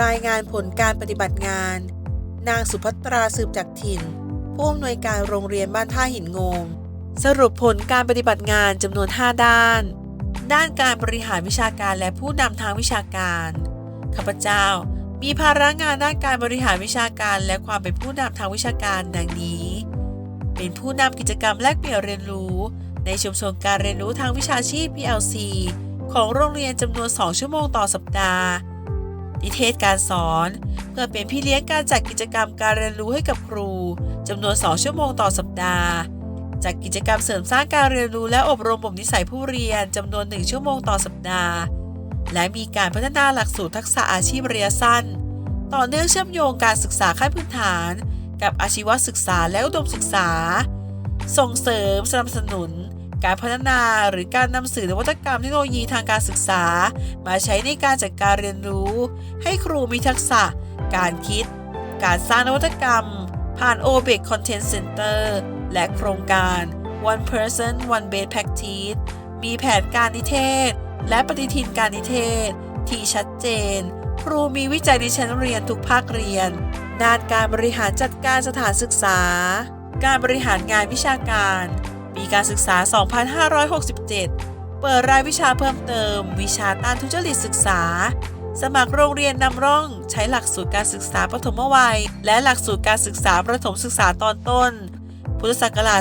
รายงานผลการปฏิบัติงาน นางสุภัตราสืบจากถิ่น ผู้อำนวยการโรงเรียนบ้านท่าหินโงสรุปผลการปฏิบัติงานจำนวน 5 ด้าน ด้านการบริหารวิชาการและผู้นำทางวิชาการข้าพเจ้ามีภาระงานด้านการบริหารวิชาการและความเป็นผู้นำทางวิชาการดังนี้ เป็นผู้นำกิจกรรมแลกเปลี่ยนเรียนรู้ ในชุมชนการเรียนรู้ทางวิชาชีพ PLC ของโรงเรียนจำนวน 2 ชั่วโมงต่อสัปดาห์ นิเทศการสอน เพื่อเป็นพี่เลี้ยงการจัดกิจกรรมการเรียนรู้ให้กับครูจำนวน 2 ชั่วโมงต่อสัปดาห์จัดกิจกรรมเสริมสร้างการเรียนรู้และอบรมบ่มนิสัยผู้เรียนจำนวน 1 ชั่วโมงต่อสัปดาห์ และมีการพัฒนาหลักสูตรทักษะอาชีพระยะสั้น ต่อเนื่องเชื่อมโยงการศึกษาขั้นพื้นฐาน กับอาชีวศึกษาและอุดมศึกษา ส่งเสริมสนับสนุน การพัฒนาหรือการนำสื่อนวัตกรรมเทคโนโลยีทางการศึกษา มาใช้ในการจัดการเรียนรู้ ให้ครูมีทักษะ การคิด การสร้างนวัตกรรม ผ่าน o b e c Content Center และโครงการ One Person One Best Practice มีแผนการนิเทศ และปฏิทินการนิเทศ ที่ชัดเจน ครูมีวิจัยในชั้นเรียนทุกภาคเรียนด้านการบริหารจัดการสถานศึกษา การบริหารงานวิชาการ การศึกษา 2567 เปิดรายวิชาเพิ่มเติม วิชาต้านทุจริตศึกษา สมัครโรงเรียนนำร่องใช้หลักสูตรการศึกษาปฐมวัย และหลักสูตรการศึกษาประถมศึกษาตอนต้น พุทธศักราช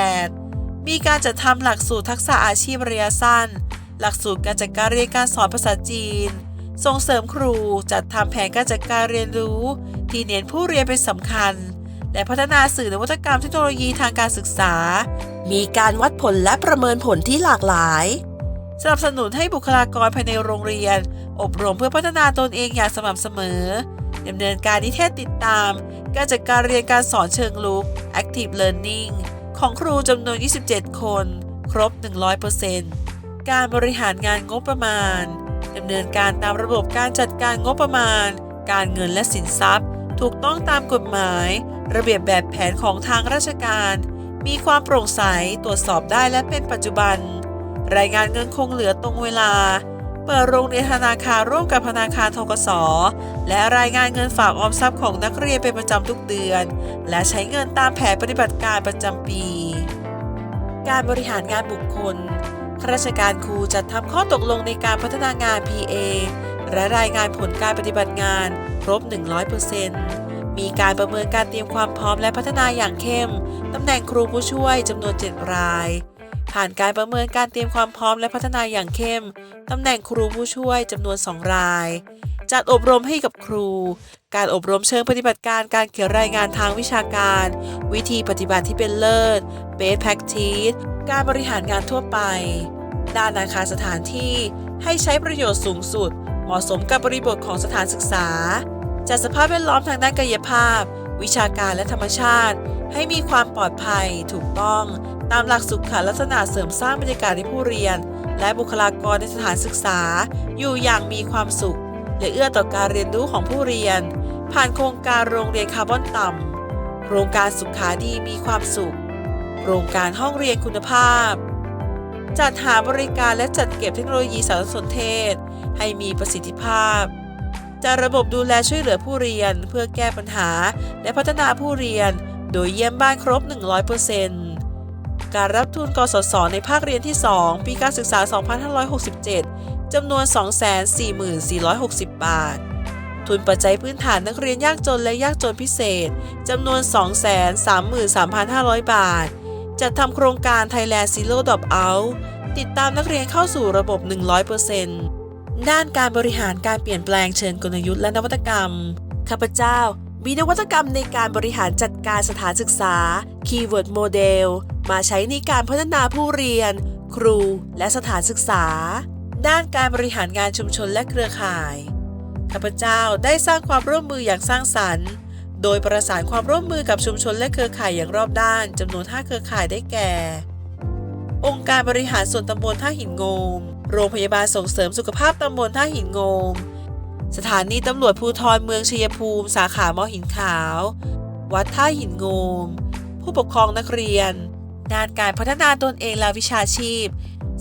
2568 มีการจัดทำหลักสูตรทักษะอาชีพระยะสั้น หลักสูตรการจัดการเรียนการสอนภาษาจีน ส่งเสริมครูจัดทำแผนการจัดการเรียนรู้ ที่เน้นผู้เรียนเป็นสำคัญ และพัฒนาสื่อนวัตกรรมเทคโนโลยีทางการศึกษา มีการวัดผลและประเมินผลที่หลากหลาย สนับสนุนให้บุคลากรภายในโรงเรียน อบรมเพื่อพัฒนาตนเองอย่างสม่ำเสมอดำเนินการนิเทศติดตาม การจัดการเรียนการสอนเชิงลุก Active Learning ของครูจำนวน 27 คน ครบ 100%การบริหารงานงบประมาณดำเนินการตามระบบการจัดการงบประมาณ การเงินและสินทรัพย์ ถูกต้องตามกฎหมาย ระเบียบแบบแผนของทางราชการ มีความโปร่งใสตรวจสอบได้และเป็นปัจจุบัน รายงานเงินคงเหลือตรงเวลา เปิดโรงเรียนธนาคารร่วมกับธนาคารทกส และรายงานเงินฝากออมทรัพย์ของนักเรียนเป็นประจำทุกเดือน และใช้เงินตามแผนปฏิบัติการประจำปี การบริหารงานบุคคลข้าราชการครูจัดทำข้อตกลงในการพัฒนางาน PA และรายงานผลการปฏิบัติงานครบ 100% มีการประเมินการเตรียมความพร้อมและพัฒนาอย่างเข้ม ตำแหน่งครูผู้ช่วยจำนวน 7 ราย ผ่านการประเมินการเตรียมความพร้อมและพัฒนาอย่างเข้ม ตำแหน่งครูผู้ช่วยจำนวน 2 ราย จัดอบรมให้กับครู การอบรมเชิงปฏิบัติการการเขียนรายงานทางวิชาการ วิธีปฏิบัติที่เป็นเลิศ Best Practice การบริหารงานทั่วไป ด้านอาคารสถานที่ให้ใช้ประโยชน์สูงสุด เหมาะสมกับบริบทของสถานศึกษา จัดสภาพแวดล้อมทางด้านกายภาพ วิชาการและธรรมชาติ ให้มีความปลอดภัย ถูกต้อง ตามหลักสุขลักษณะเสริมสร้างบรรยากาศให้ผู้เรียน และบุคลากรในสถานศึกษา อยู่อย่างมีความสุข และเอื้อต่อการเรียนรู้ของผู้เรียน ผ่านโครงการโรงเรียนคาร์บอนต่ำโครงการสุขาดีมีความสุข โครงการห้องเรียนคุณภาพ จัดหาบริการและจัดเก็บเทคโนโลยีสารสนเทศ ให้มีประสิทธิภาพ จัดระบบดูแลช่วยเหลือผู้เรียนเพื่อแก้ปัญหา และพัฒนาผู้เรียน โดยเยี่ยมบ้านครบ 100%การรับทุนกสศในภาคเรียนที่ 2 ปีการศึกษา 2567 จำนวน 244,460 บาท ทุนปัจจัยพื้นฐานนักเรียนยากจนและยากจนพิเศษ จำนวน 233,500 บาท จัดทำโครงการ Thailand Zero Drop Out ติดตามนักเรียนเข้าสู่ระบบ 100% ด้านการบริหารการเปลี่ยนแปลงเชิงกลยุทธ์และนวัตกรรม ข้าพเจ้า มีนวัตกรรมในการบริหารจัดการสถานศึกษา Keyword Model มาใช้ในการพัฒนาผู้เรียน ครู และสถานศึกษา ด้านการบริหารงานชุมชนและเครือข่าย ข้าพเจ้าได้สร้างความร่วมมืออย่างสร้างสรรค์ โดยประสานความร่วมมือกับชุมชนและเครือข่ายอย่างรอบด้านจำนวน5เครือข่ายได้แก่ องค์การบริหารส่วนตำบลท่าหินโงม โรงพยาบาลส่งเสริมสุขภาพตำบลท่าหินโงมสถานีตำรวจภูธรเมืองชัยภูมิ สาขามอหินขาว วัดท่าหินโงมผู้ปกครองนักเรียนด้านการพัฒนาตนเองและวิชาชีพ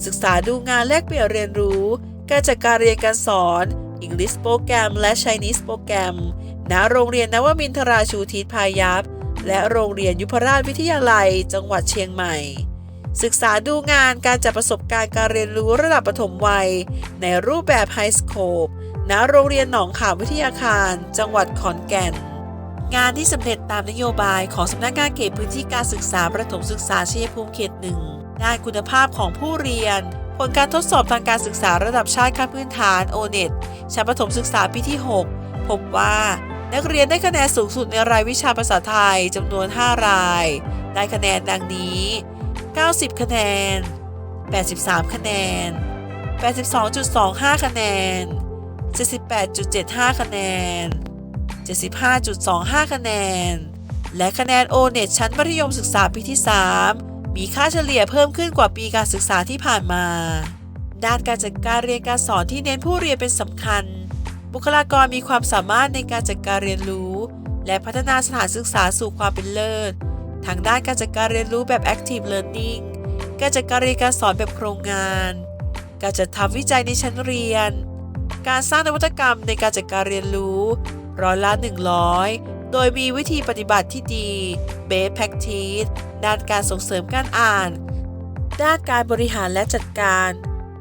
ศึกษาดูงานแลกเปลี่ยนเรียนรู้ การจัดการเรียนการสอน English โปรแกรม และ Chinese โปรแกรม ณ โรงเรียนนวมินทราชูทิศพายัพและโรงเรียนยุพราชวิทยาลัย จังหวัดเชียงใหม่ ศึกษาดูงานการจัดประสบการณ์การเรียนรู้ระดับประถมวัย ในรูปแบบไฮสโคปณโรงเรียนหนองขามวิทยาคาร จังหวัดขอนแก่น งานที่สำเร็จตามนโยบายของสำนักงานเขตพื้นที่การศึกษาประถมศึกษาชัยภูมิเขตหนึ่งด้านคุณภาพของผู้เรียน ผลการทดสอบทางการศึกษาระดับชาติขั้นพื้นฐาน o n e t ชั้นประถมศึกษาปีที่ 6 พบว่านักเรียนได้คะแนนสูงสุดในรายวิชาภาษาไทยจำนวน 5 ราย ได้คะแนนดังนี้ 90 คะแนน 83 คะแนน 82.25 คะแนน 78.75 คะแนน 75.25 คะแนน และคะแนน o n e t ชั้นมัธยมศึกษาปีที่ 3 มีค่าเฉลี่ยเพิ่มขึ้นกว่าปีการศึกษาที่ผ่านมา ด้านการจัดการเรียนการสอนที่เน้นผู้เรียนเป็นสำคัญ บุคลากรมีความสามารถในการจัดการเรียนรู้ และพัฒนาสถานศึกษาสู่ความเป็นเลิศ ทางด้านการจัดการเรียนรู้แบบ active learning การจัดการเรียนการสอนแบบโครงงาน การจัดทำวิจัยในชั้นเรียน การสร้างนวัตกรรมในการจัดการเรียนรู้ร้อยละ 100 โดยมีวิธีปฏิบัติที่ดี Best Practice ด้านการส่งเสริมการอ่าน ด้านการบริหารและจัดการ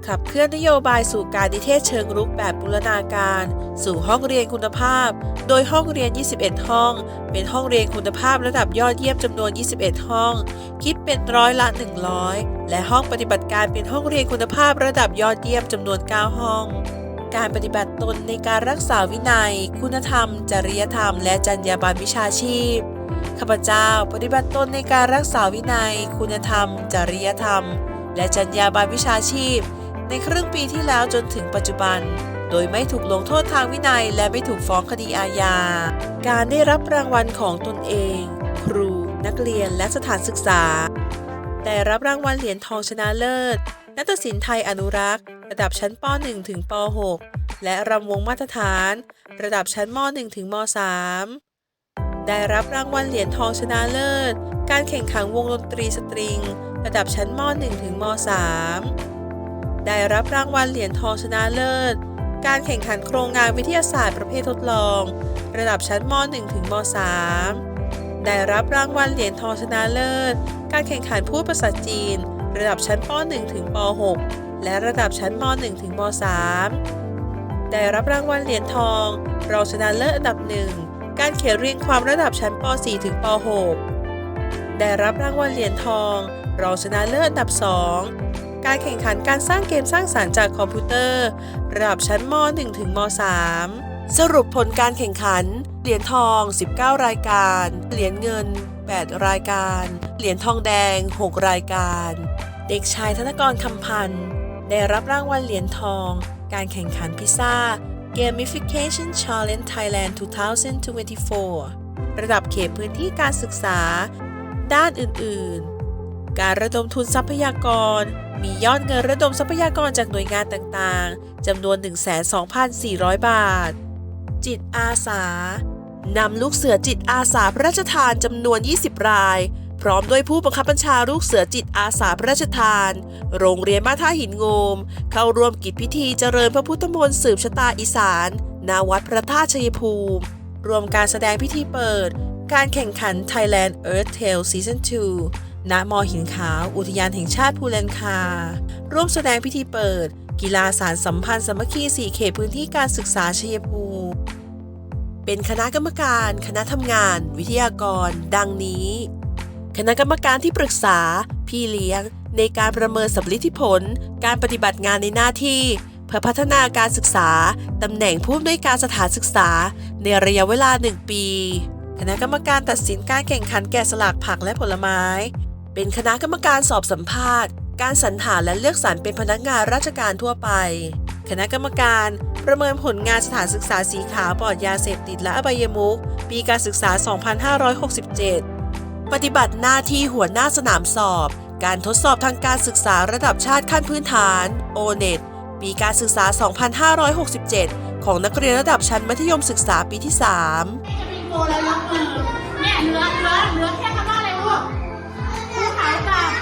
ขับเคลื่อนนโยบายสู่การดิเทศเชิงรุกแบบบูรณาการ สู่ห้องเรียนคุณภาพ โดยห้องเรียน 21 ห้อง เป็นห้องเรียนคุณภาพระดับยอดเยี่ยมจำนวน 21 ห้อง คิดเป็นร้อยละ 100 และห้องปฏิบัติการเป็นห้องเรียนคุณภาพระดับยอดเยี่ยมจำนวน 9 ห้อง การปฏิบัติตนในการรักษาวินัย คุณธรรม จริยธรรม และจรรยาบรรณวิชาชีพข้าพเจ้าปฏิบัติตนในการรักษาวินัย คุณธรรม จริยธรรม และจรรยาบรรณวิชาชีพ ในครึ่งปีที่แล้วจนถึงปัจจุบัน โดยไม่ถูกลงโทษทางวินัย และไม่ถูกฟ้องคดีอาญา การได้รับรางวัลของตนเอง ครู นักเรียนและสถานศึกษา ได้รับรางวัลเหรียญทองชนะเลิศ นัตศิลป์ไทยอนุรักษ์ ระดับชั้นป .1 ถึงป .6 และรำวงมาตรฐาน ระดับชั้นม .1 ถึงม .3 ได้รับรางวัลเหรียญทองชนะเลิศ การแข่งขันวงดนตรีสตริง ระดับชั้นม .1 ถึงม .3 ได้รับรางวัลเหรียญทองชนะเลิศ การแข่งขันโครงงานวิทยาศาสตร์ประเภททดลอง ระดับชั้นม .1 ถึงม .3 ได้รับรางวัลเหรียญทองชนะเลิศ การแข่งขันพูดภาษาจีน ระดับชั้นป .1 ถึงป .6 และระดับชั้นม .1 ถึงม .3 ได้รับรางวัลเหรียญทอง รองชนะเลิศอันดับหนึ่งการเขียนเรียงความระดับชั้นป .4 ถึงป .6 ได้รับรางวัลเหรียญทอง รองชนะเลิศอันดับ 2 การแข่งขันการสร้างเกมสร้างสารรค์จากคอมพิวเตอร์ ระดับชั้นม .1 ถึงม .3 สรุปผลการแข่งขัน เหรียญทอง 19 รายการ เหรียญเงิน 8 รายการ เหรียญทองแดง 6 รายการ เด็กชายธนกรคำพันธ์ได้รับรางวัลเหรียญทอง การแข่งขันพิซซ่า Gamification Challenge Thailand 2024 ระดับเขตพื้นที่การศึกษา ด้านอื่น ๆ การระดมทุนทรัพยากร มียอดเงินระดมทรัพยากรจากหน่วยงานต่างๆจำนวน 12,400 บาท จิตอาสานำลูกเสือจิตอาสาพระราชทานจำนวน 20 ราย พร้อมด้วยผู้บังคับบัญชาลูกเสือจิตอาสาพระราชทาน โรงเรียนบ้านท่าหินโงม เข้าร่วมกิจพิธีเจริญพระพุทธมนต์สืบชะตาอีสานณวัดพระธาตุชัยภูมิ รวมการแสดงพิธีเปิด การแข่งขัน Thailand Earth Tale Season 2 ณมอหินขาว อุทยานแห่งชาติภูแลนคา ร่วมแสดงพิธีเปิด กีฬาสารสัมพันธ์สมัคคี4เขตพื้นที่การศึกษาชัยภูมิเป็นคณะกรรมการ คณะทำงาน วิทยากร ดังนี้ คณะกรรมการที่ปรึกษา พี่เลี้ยง ในการประเมินสำลิผล การปฏิบัติงานในหน้าที่ เพื่อพัฒนาการศึกษา ตำแหน่งผู้อำนวยการสถานศึกษา ในระยะเวลา 1 ปี คณะกรรมการตัดสินการแข่งขันแกะสลักผักและผลไม้ เป็นคณะกรรมการสอบสัมภาษณ์ การสรรหาและเลือกสรรเป็นพนักงานราชการทั่วไป คณะกรรมการประเมินผลงานสถานศึกษาสีขาวปลอดยาเสพติดและอบายมุขปีการศึกษา 2567 ปฏิบัติหน้าที่หัวหน้าสนามสอบ การทดสอบทางการศึกษาระดับชาติขั้นพื้นฐาน O-NET ปีการศึกษา 2567 ของนักเรียนระดับชั้นมัธยมศึกษาปีที่ 3 มีโ